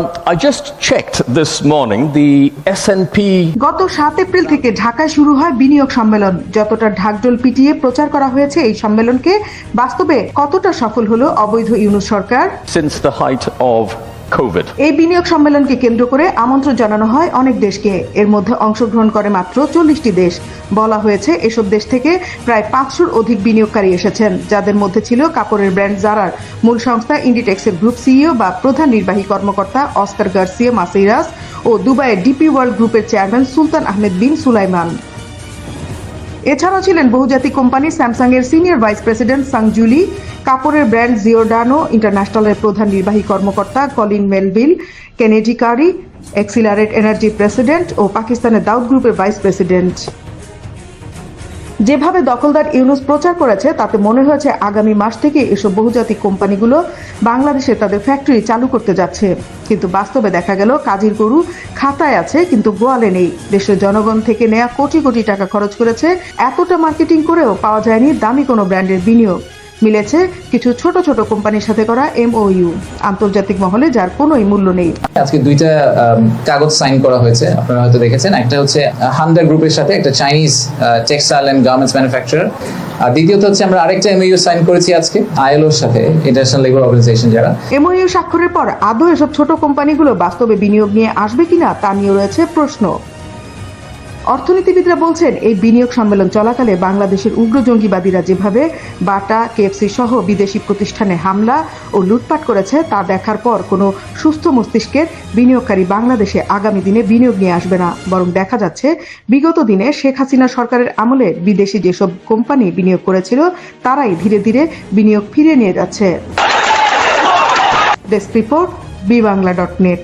I just checked this morning the S&P গত 7 April থেকে ঢাকায় শুরু হয় বিনিয়োগ সম্মেলন যতটা ঢাকঢোল পিটিয়ে প্রচার করা হয়েছে এই সম্মেলনকে বাস্তবে কতটা সফল হলো অবৈধ ইউনুস সরকার? Since the height of এই বিনিয়োগ সম্মেলনকে কেন্দ্র করে আমন্ত্রণ জানানো হয় অনেক দেশকে। এর মধ্যে অংশগ্রহণ করে মাত্র চল্লিশটি দেশ। বলা হয়েছে, এসব দেশ থেকে প্রায় পাঁচশোর অধিক বিনিয়োগকারী এসেছেন, যাদের মধ্যে ছিল কাপড়ের ব্র্যান্ড জারার। মূল সংস্থা ইন্ডিটেক্সের গ্রুপ সিইও বা প্রধান নির্বাহী কর্মকর্তা অস্কার গার্সিয়া মাসিরাস ও দুবাইয়ের ডিপি ওয়ার্ল্ড গ্রুপের chairman Sultan Ahmed bin Sulayem. এছাড়াও ছিলেন বহুজাতিক কোম্পানি স্যামসাং এর সিনিয়র ভাইস প্রেসিডেন্ট সাংজুলি, কাপড়ের ব্র্যান্ড জিওডানো ইন্টারন্যাশনালের প্রধান নির্বাহী কর্মকর্তা Colin Melville, Kennedy Curry, Excelerate Energy president ও পাকিস্তানের দাউদ গ্রুপের ভাইস প্রেসিডেন্ট। যেভাবে দখলদার ইউনুস প্রচার করেছে, তাতে মনে হয়েছে আগামী মাস থেকে এসব বহুজাতিক কোম্পানিগুলো বাংলাদেশে তাদের ফ্যাক্টরি চালু করতে যাচ্ছে। কিন্তু বাস্তবে দেখা গেল, কাজীর গরু খাতায় আছে, কিন্তু গোয়ালে নেই। দেশের জনগণ থেকে নেয়া কোটি কোটি টাকা খরচ করেছে। এতটা মার্কেটিং করেও পাওয়া যায়নি দামি কোনো ব্র্যান্ডের বিনিয়োগ। মিলেছে কিছু ছোট ছোট কোম্পানির সাথে করা এমওইউ আন্তর্জাতিক মহলে যার কোনোই মূল্য নেই। আজকে দুইটা কাগজ সাইন করা হয়েছে আপনারা হয়তো দেখেছেন। একটা হচ্ছে হামদার গ্রুপের সাথে একটা Chinese textile and garments manufacturer আর দ্বিতীয়ত হচ্ছে আমরা আরেকটা এমইউ সাইন করেছি আজকে আইএলওর সাথে ইন্টারন্যাশনাল লেবার অর্গানাইজেশন যারা। এমওইউ স্বাক্ষরের পর আদৌ এসব ছোট কোম্পানিগুলো বাস্তবে বিনিয়োগ নিয়ে আসবে কিনা তা নিয়ে রয়েছে প্রশ্ন। অর্থনীতিবিদরা বলছেন, এই বিনিয়োগ সম্মেলন চলাকালে বাংলাদেশের উগ্র জঙ্গিবাদীরা যেভাবে বাটা, কেএফসি সহ বিদেশি প্রতিষ্ঠানে হামলা ও লুটপাট করেছে, তা দেখার পর কোনো সুস্থ মস্তিষ্কের বিনিয়োগকারী বাংলাদেশে আগামী দিনে বিনিয়োগ নিয়ে আসবে না। বরং দেখা যাচ্ছে, বিগত দিনে শেখ হাসিনা সরকারের আমলে বিদেশি যেসব কোম্পানি বিনিয়োগ করেছিল, তারাই ধীরে ধীরে বিনিয়োগ ফিরিয়ে নিয়ে যাচ্ছে। Desk report, B Bangla dot net.